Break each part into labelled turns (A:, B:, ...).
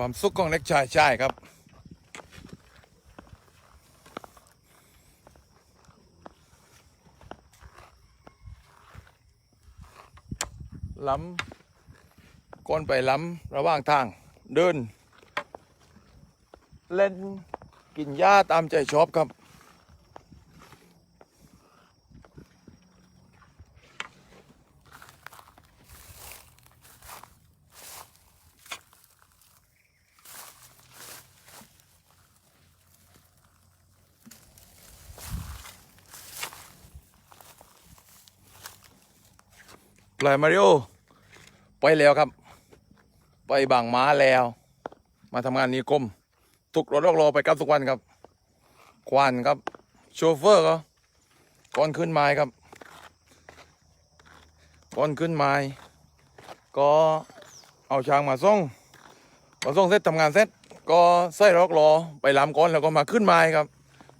A: ความสุขของเล็กชายชายครับ ล้ำก้นไปล้ำระหว่างทางเดิน เล่นกินหญ้าตามใจชอบครับ ปลายมาริโอไปแล้วครับ ไปบางม้าแล้ว มาทำงานนิคมทุกรถรอกรอไปกับทุกวันครับ ควันครับ โชเฟอร์ก็ก่อนขึ้นไม้ครับก่อนขึ้นไม้ก็เอาช้างมาส่งพอส่งเสร็จทำงานเสร็จก็ใส่รอกรอไปลำก่อนแล้วก็มาขึ้นไม้ครับ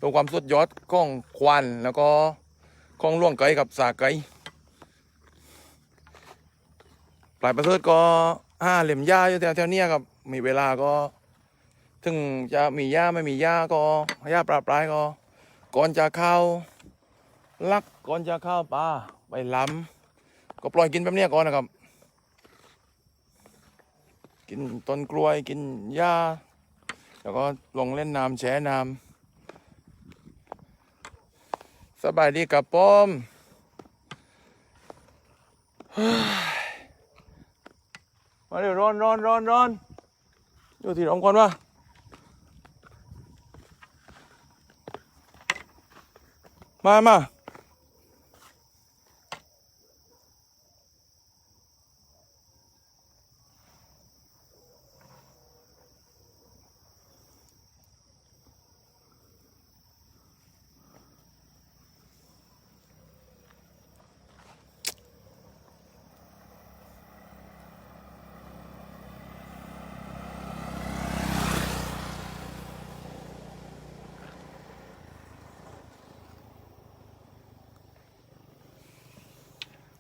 A: ตัวความสุดยอดของควันแล้วก็ของล่วงไก่กับสาไก่ ปลายประเทศก็ห้าเหลี่ยมหญ้าอยู่แถวๆเนี้ยครับ มีเวลาก็ถึงจะมีหญ้าไม่มีหญ้าก็หญ้าปลาปลายก็ ก่อนจะเข้า ลักก่อนจะเข้าป่าไปล้ำก็ปล่อยกินแบบเนี้ยก่อนนะครับ กินต้นกล้วยกินหญ้าแล้วก็ลงเล่นน้ำแช่น้ำสบายดีกับป้อม มาเดี๋ยวร้อนร้อนร้อนร้อนอยู่ที่ร้องก่อนวะมามา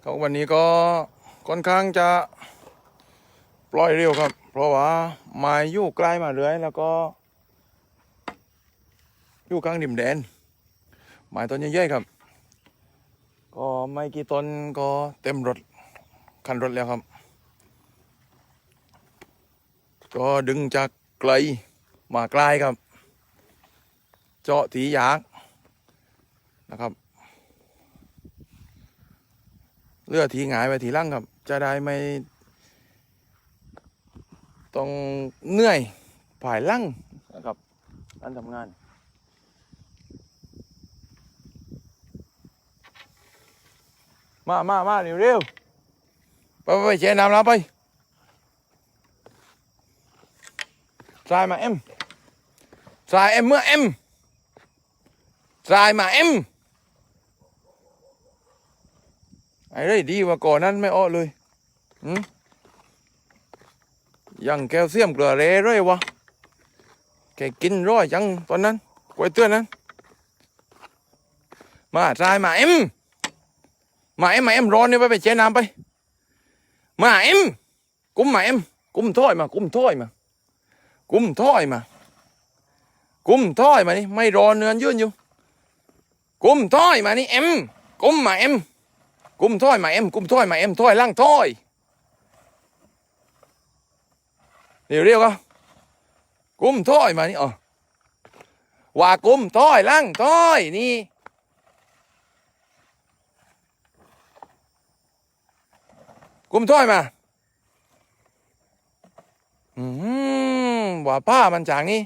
A: เขาวันนี้ก็ค่อนข้างจะปล่อยเร็วครับ เพราะว่าไม้อยู่ใกล้มาเรื่อยแล้วก็อยู่กลางดิมแดนไม้ต้นใหญ่ๆครับ ก็ไม่กี่ต้นก็เต็มรถคันรถแล้วครับ ก็ดึงจากไกลมาใกล้ครับ เจาะถียางนะครับ เลือดทีหงายไปทีล่างครับ จะได้ไม่ต้องเหนื่อยผายล่างนะครับการทำงานมามามาเร็วเร็วไปไปไปแช่น้ำแล้วไปทรายมาเอ็มทรายเอ็มเมื่อเอ็มทรายมาเอ็ม ไอ้ได้ดีกว่าก่อนนั้นไม่อ้อเลยหืมยังแคลเซียมเกลือเรเลยวะแกกินร้อยจังตอนนั้นกวยเตือนนั้น มาทรายมาเอ็มมาเอ็มมาเอ็มร้อนเนี่ยไปไปเช็ดน้ำไป มาเอ็มกุ้มมาเอ็มกุ้มถ้อยมา กุ้มถ้อยมา กุ้มถ้อยมา กุ้มถ้อยมานี่ไม่รอเนื้อยืนอยู่ กุ้มถ้อยมานี่เอ็มกุ้มมาเอ็ม กุมถ้อยมาเอ็มกุมถ้อยมาเอ็มถ้อยล่างถ้อยเดี๋ยวเรียกก็กุมถ้อยมานี่อ๋อว่ากุมถ้อยล่างถ้อยนี่กุมถ้อยมาอืมว่าผ้ามันจางนี่